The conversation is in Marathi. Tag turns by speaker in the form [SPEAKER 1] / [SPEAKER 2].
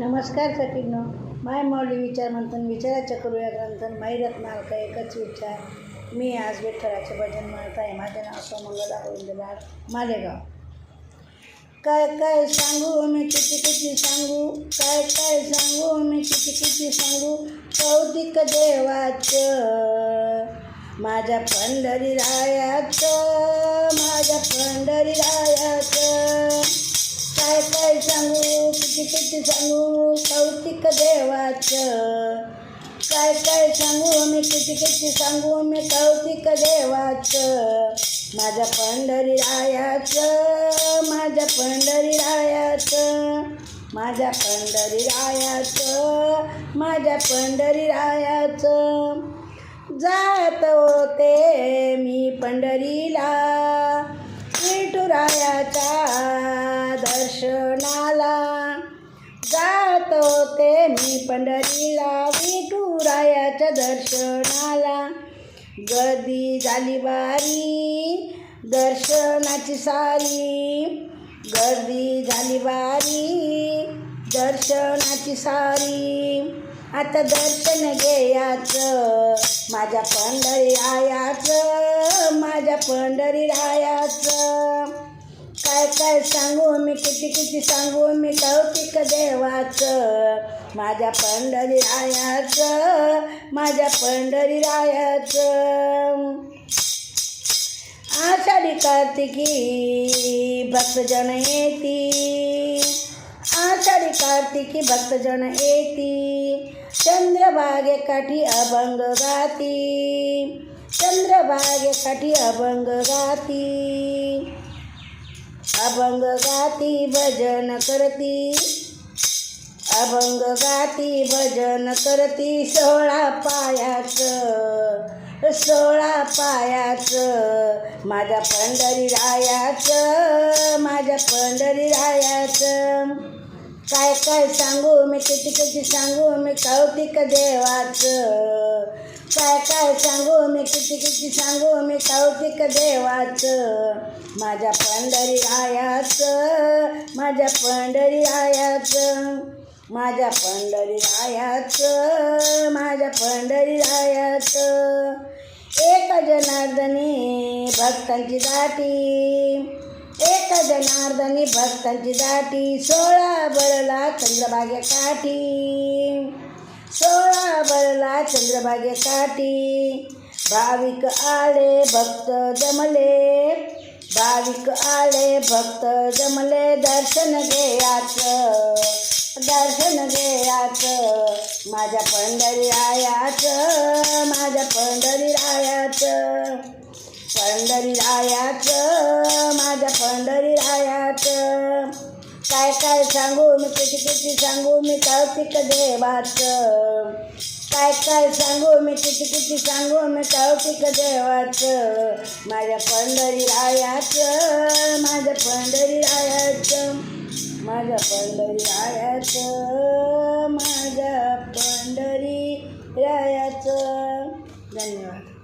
[SPEAKER 1] नमस्कार सखींनो. माय मौली विचार मंथन विचाराच्या करूया ग्रंथन माईरत्नाल का एकच विचार. मी आज विठ्ठलाचे भजन म्हणत आहे. माझे नाव सोमंगल गोविंदलाल मालेगाव. काय काय सांगू मी? किती किती सांगू? काय काय सांगू मी? किती किती सांगू? कौतिक देवाचं माझ्या पंढरी रायाचं माझ्या पंढरी रायाचं काय काय सांगू? किती सांगू कौतिक देवाचं काय काय सांगू मी किती किती सांगू मी कौतिक देवाचं माझ्या पंढरी रायाचं माझ्या पंढरी रायाचं माझ्या पंढरी रायाचं माझ्या पंढरी रायाचं जात होते मी पंढरीला. होते मी पंढरीला विठुरायाच्या दर्शनाला. गर्दी झाली बारी दर्शनाची सारी. गर्दी झाली बारी दर्शनाची सारी. आता दर्शन घ्यायचं माझ्या पंढरी आयाचं माझ्या पंढरी राया काय सांगू मी किती किती सांगू मी कौतिक देवाचं माझ्या पंढरी रायाचं माझ्या पंढरी रायाचं. आषाढी कार्तिकी भक्तजन येती. आषाढी कार्तिकी भक्तजन येती. चंद्रभागे काठी अभंग गाती. चंद्रभागे काठी अभंग गाती. अभंग गाती भजन करती. अभंग गाती भजन करती. सोळा पायाचं सोळा पायाचं. माझ्या पंढरी रायाचं माझ्या पंढरी रायाचं. काय काय सांगू मी किती किती सांगू मी कौतिक देवाचं. काय काय सांगू मी किती किती सांगू मी कौतिक देवाचं. माझ्या पंढरी आयाचं माझ्या पंढरी आयाचं. माझ्या पंढरी आयाचं माझ्या पंढरी आयाचं. एक जनार्दनी भक्तांची दाटी. एक जनार्दनी भक्तांची दाटी सोळा बळला चंद्रभागे काठी सोळा बळला चंद्रभागे काठी भाविक आले भक्त जमले भाविक आले भक्त जमले दर्शन घ्यायचं दर्शन घ्यायचं माझ्या पंढरी आयाचं माझ्या पंढरी आयाचं पंढरी आयाचं सांगून सांगू मी किती किती सांगू मी कौतिक देवाचं काय काय सांगू मी किती किती सांगू मी कौतिक देवाचं माझ्या पंढरी आयाच माझ्या पंढरी आयाच माझ्या पंढरी आयाच माझ्या पंढरी रायाचं धन्यवाद.